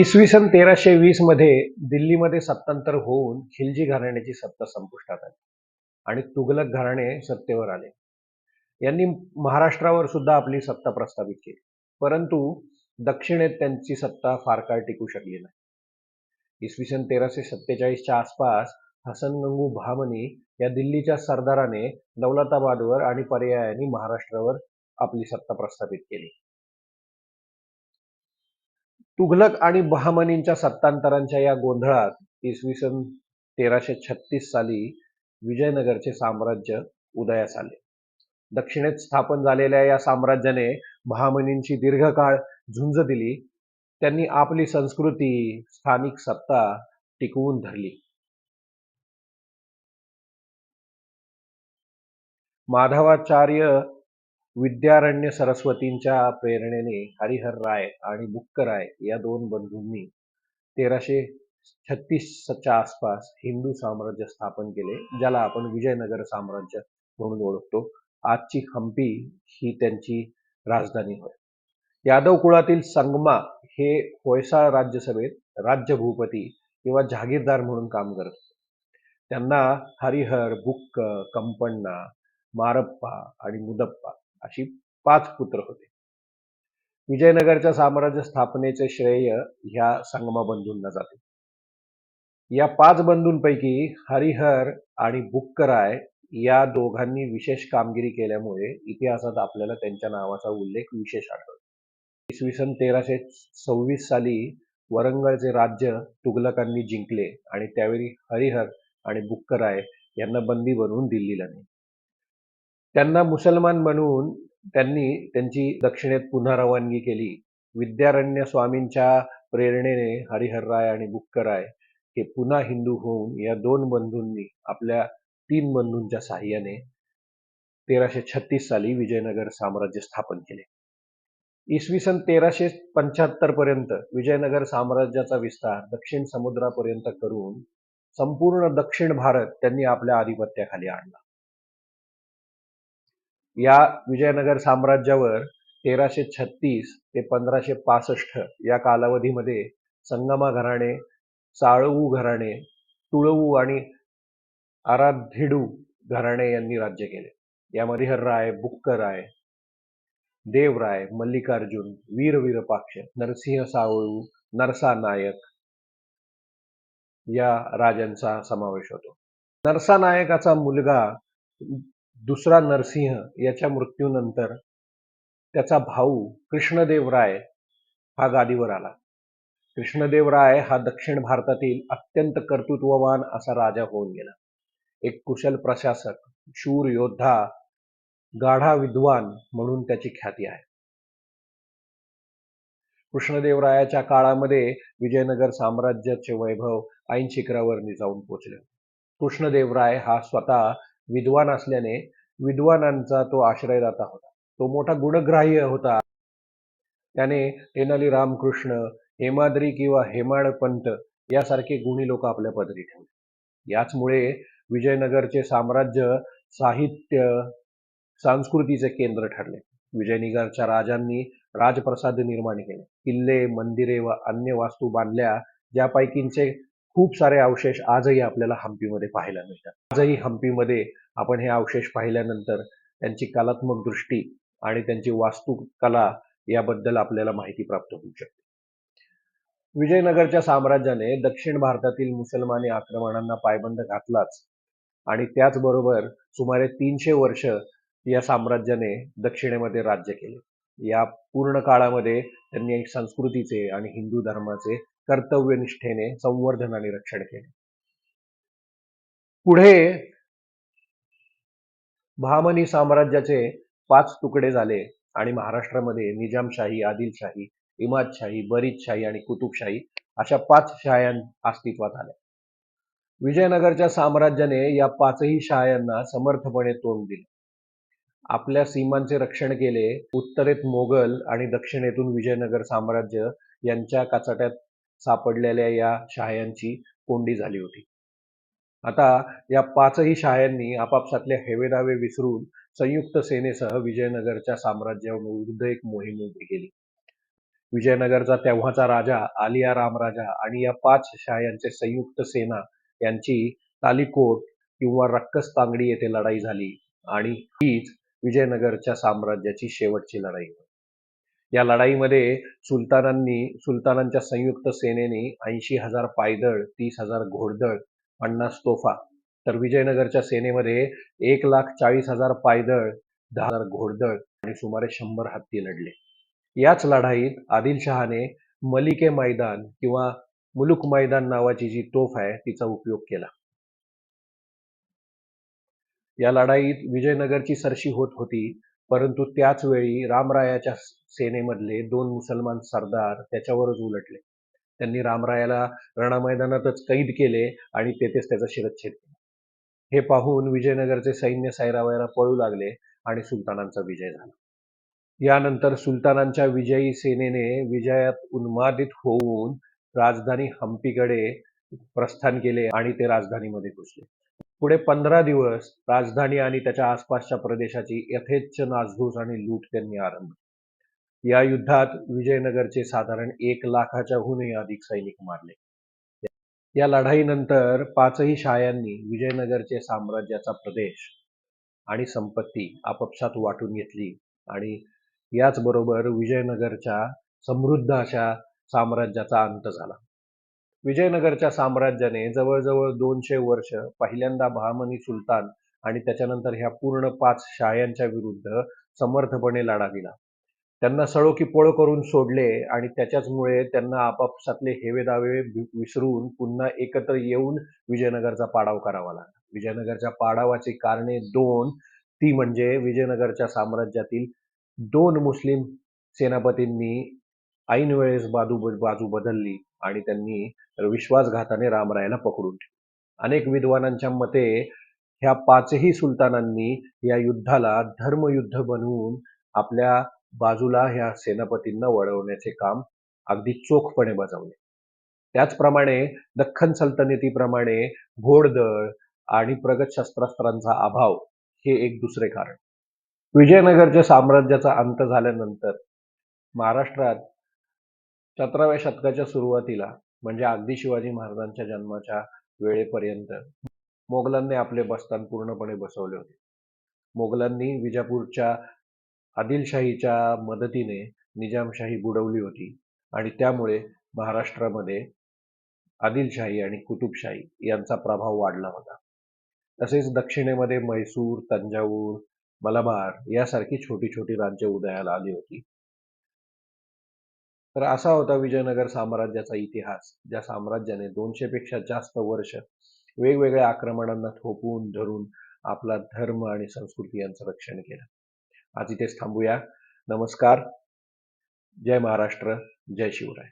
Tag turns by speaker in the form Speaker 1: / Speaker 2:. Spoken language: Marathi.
Speaker 1: इसवी सन तेराशे वीसमध्ये दिल्लीमध्ये सत्तांतर होऊन खिलजी घराण्याची सत्ता संपुष्टात आली आणि तुघलक घराणे सत्तेवर आले. यांनी महाराष्ट्रावर सुद्धा आपली सत्ता प्रस्थापित केली. परंतु दक्षिणेत त्यांची सत्ता फार काळ टिकू शकली नाही. इसवी सन तेराशे सत्तेचाळीसच्या आसपास हसन गंगू भामनी या दिल्लीच्या सरदाराने दौलताबादवर आणि पर्यायाने महाराष्ट्रावर आपली सत्ता प्रस्थापित केली. तुघलक आणि बहामनींच्या सत्तांतरांच्या या गोंधळात इसवी सन तेराशे छत्तीस साली विजयनगरचे साम्राज्य उदयास आले. दक्षिणेत स्थापन झालेल्या या साम्राज्याने बहामनींची दीर्घकाळ झुंज दिली. त्यांनी आपली संस्कृती स्थानिक सत्ता टिकवून धरली. माधवाचार्य विद्यारण्य सरस्वतींच्या प्रेरणेने हरिहर राय आणि बुक्कराय या दोन बंधूंनी तेराशे छत्तीसच्या आसपास हिंदू साम्राज्य स्थापन केले ज्याला आपण विजयनगर साम्राज्य म्हणून ओळखतो आजची हम्पी ही त्यांची राजधानी होय यादव कुळातील संगमा हे होयसाळ राज्यसभेत राज्य भूपती किंवा जहागीरदार म्हणून काम करत होते. त्यांना हरिहर बुक्क कंपण्णा मारप्पा आणि मुदप्पा अशी पाच पुत्र होते. विजयनगरच्या साम्राज्य स्थापनेचे श्रेय ह्या संगमा बंधूंना जाते. या पाच बंधूंपैकी हरिहर आणि बुक्कराय या दोघांनी विशेष कामगिरी केल्यामुळे इतिहासात आपल्याला त्यांच्या नावाचा उल्लेख विशेष आढळतो. इसवी सन तेराशे सव्वीस साली वरंगळचे राज्य तुघलकांनी जिंकले आणि त्यावेळी हरिहर आणि बुक्कराय यांना बंदी बनवून दिल्लीला नेले. त्यांना मुसलमान बनवून त्यांनी त्यांची दक्षिणेत पुन्हा रवानगी केली. विद्यारण्य स्वामींच्या प्रेरणेने हरिहरराय आणि बुक्कराय हे पुन्हा हिंदू होऊन या दोन बंधूंनी आपल्या तीन बंधूंच्या साह्याने तेराशे छत्तीस साली विजयनगर साम्राज्य स्थापन केले. इसवी सन तेराशे पंच्याहत्तर पर्यंत विजयनगर साम्राज्याचा विस्तार दक्षिण समुद्रापर्यंत करून संपूर्ण दक्षिण भारत त्यांनी आपल्या आधिपत्याखाली आणला. या विजयनगर साम्राज्यावर तेराशे छत्तीस ते पंधराशे पासष्ट या कालावधीमध्ये संगमा घराणे साळवू घराणे तुळवू आणि आराध्यडू घराणे यांनी राज्य केले. यामध्ये हरराय बुक्कराय देवराय मल्लिकार्जुन वीरवीरपाक्ष नरसिंह सावळू नरसा नायक या राजांचा समावेश होतो. नरसा नायकाचा मुलगा दुसरा नरसिंह याच्या मृत्यूनंतर त्याचा भाऊ कृष्णदेव राय हा गादीवर आला. कृष्णदेव राय हा दक्षिण भारतातील अत्यंत कर्तृत्ववान असा राजा होऊन गेला. एक कुशल प्रशासक शूर योद्धा गाढा विद्वान म्हणून त्याची ख्याती आहे. कृष्णदेवरायाच्या काळामध्ये विजयनगर साम्राज्याचे वैभव ऐन शिखरावर जाऊन पोचले. कृष्णदेवराय हा स्वतः विद्वान असल्याने विद्वानांचा तो आश्रयदाता होता. तो मोठा गुणग्राह्य होता. त्याने तेनाली रामकृष्ण हेमाद्री किंवा हेमाडपंत यासारखे गुणी लोक आपल्या पदरी ठेवले. याचमुळे विजयनगरचे साम्राज्य साहित्य संस्कृतीचे केंद्र ठरले. विजयनगरच्या राजांनी राजप्रसाद निर्माण केले. किल्ले मंदिरे व अन्य वास्तू बांधल्या ज्यापैकींचे खूप सारे अवशेष आजही आपल्याला हम्पीमध्ये पाहायला मिळतात. आजही हम्पीमध्ये आपण हे अवशेष पाहिल्यानंतर त्यांची कलात्मक दृष्टी आणि त्यांची वास्तुकला याबद्दल आपल्याला माहिती प्राप्त होऊ शकते. विजयनगरच्या साम्राज्याने दक्षिण भारतातील मुसलमानी आक्रमणांना पायबंद घातलाच आणि त्याचबरोबर सुमारे तीनशे वर्ष या साम्राज्याने दक्षिणेमध्ये राज्य केले. या पूर्ण काळामध्ये त्यांनी संस्कृतीचे आणि हिंदू धर्माचे कर्तव्यनिष्ठेने संवर्धन आणि रक्षण केले. पुढे बहामनी साम्राज्याचे पाच तुकडे झाले आणि महाराष्ट्रामध्ये निजामशाही आदिलशाही इमादशाही बरीदशाही आणि कुतुबशाही अशा पाच शाह्यां अस्तित्वात आल्या. विजयनगरच्या साम्राज्याने या पाचही शाह्यांना समर्थपणे तोंड दिले. आपल्या सीमांचे रक्षण केले उत्तरेत मोगल आणि दक्षिणेतून विजयनगर साम्राज्य यांच्या काचाट्यात सापडलेल्या या शहायांची कोंडी झाली होती. आता या पाचही शाह्यांनी आपापसातले हेवेदावे विसरून संयुक्त सेनेसह विजयनगरच्या साम्राज्याविरुद्ध एक मोहीम उभी केली. विजयनगरचा तेव्हाचा राजा आलिया रामराजा आणि या पाच शाह्यांचे संयुक्त सेना यांची तालिकोट किंवा रक्कस तांगडी येथे लढाई झाली आणि हीच विजयनगरच्या साम्राज्याची शेवटची लढाई होती. या लढाईमध्ये सुलतानांनी सुलतानांच्या संयुक्त सेनेने ऐंशी हजार पायदळ तीस हजार घोडदळ पन्नास तोफा तर विजयनगरच्या सेनेमध्ये एक लाख चाळीस हजार पायदळ दहा हजार घोडदळ आणि सुमारे शंभर हत्ती लढले. याच लढाईत आदिलशहाने मलिके मैदान किंवा मुलुक मैदान नावाची जी तोफ आहे तिचा उपयोग केला. या लढाईत विजयनगरची सरशी होत होती. परंतु त्याच वेळी रामरायाच्या सेनेमधले दोन मुसलमान सरदार त्याच्यावरच उलटले. त्यांनी रामरायाला रणामैदानातच कैद केले आणि तेथेच त्याचा शिरच्छेद केला. हे पाहून विजयनगरचे सैन्य सायरावायरा पळू लागले आणि सुलतानांचा विजय झाला. यानंतर सुलतानांच्या विजयी सेनेने विजयात उन्मादित होऊन राजधानी हम्पीकडे प्रस्थान केले आणि ते राजधानीमध्ये घुसले. पुढे पंधरा दिवस राजधानी आणि त्याच्या आसपासच्या प्रदेशाची यथेच्छ नासधूस आणि लूट त्यांनी आरंभली या युद्धात विजयनगरचे साधारण एक लाखाच्याहूनही अधिक सैनिक मारले. या लढाईनंतर पाचही शायांनी विजयनगरचे साम्राज्याचा प्रदेश आणि संपत्ती आपापसात वाटून घेतली आणि याचबरोबर विजयनगरच्या समृद्ध अशा साम्राज्याचा अंत झाला. विजयनगरच्या साम्राज्याने जवळजवळ दोनशे वर्ष पहिल्यांदा बहामनी सुलतान आणि त्याच्यानंतर ह्या पूर्ण पाच शायांच्या विरुद्ध समर्थपणे लढा दिला. त्यांना सळोकी पळ करून सोडले आणि त्याच्याचमुळे त्यांना आपापसातले हेवेदावे विसरून पुन्हा एकत्र येऊन विजयनगरचा पाडाव करावा लागला. विजयनगरच्या पाडावाची कारणे दोन ती म्हणजे विजयनगरच्या साम्राज्यातील दोन मुस्लिम सेनापतींनी ऐन वेळेस बाजू बाजू बदलली. आणि त्यांनी विश्वासघाताने रामरायाला पकडून ठेवले. अनेक विद्वानांच्या मते ह्या पाचही सुलतानांनी या युद्धाला धर्मयुद्ध बनवून आपल्या बाजूला ह्या सेनापतींना वळवण्याचे काम अगदी चोखपणे बजावले. त्याचप्रमाणे दख्खन सल्तनतीप्रमाणे घोडदळ आणि प्रगत शस्त्रास्त्रांचा अभाव हे एक दुसरे कारण. विजयनगरच्या साम्राज्याचा अंत झाल्यानंतर महाराष्ट्रात सतराव्या शतकाच्या सुरुवातीला म्हणजे अगदी शिवाजी महाराजांच्या जन्माच्या वेळेपर्यंत मोगलांनी आपले बस्तान पूर्णपणे बसवले होते. मोगलांनी विजापूरच्या आदिलशाहीच्या मदतीने निजामशाही बुडवली होती आणि त्यामुळे महाराष्ट्रामध्ये आदिलशाही आणि कुतुबशाही यांचा प्रभाव वाढला होता. तसेच दक्षिणेमध्ये म्हैसूर तंजावूर मलबार यासारखी छोटी छोटी राज्य उदयाला आली होती. तर असा होता विजयनगर साम्राज्याचा इतिहास ज्या साम्राज्याने दोनशे पेक्षा जास्त वर्ष वेगवेगळ्या आक्रमणांना थोपवून धरून आपला धर्म आणि संस्कृती यांचं रक्षण केलं. आज इथेच थांबूया. नमस्कार. जय महाराष्ट्र. जय शिवराय.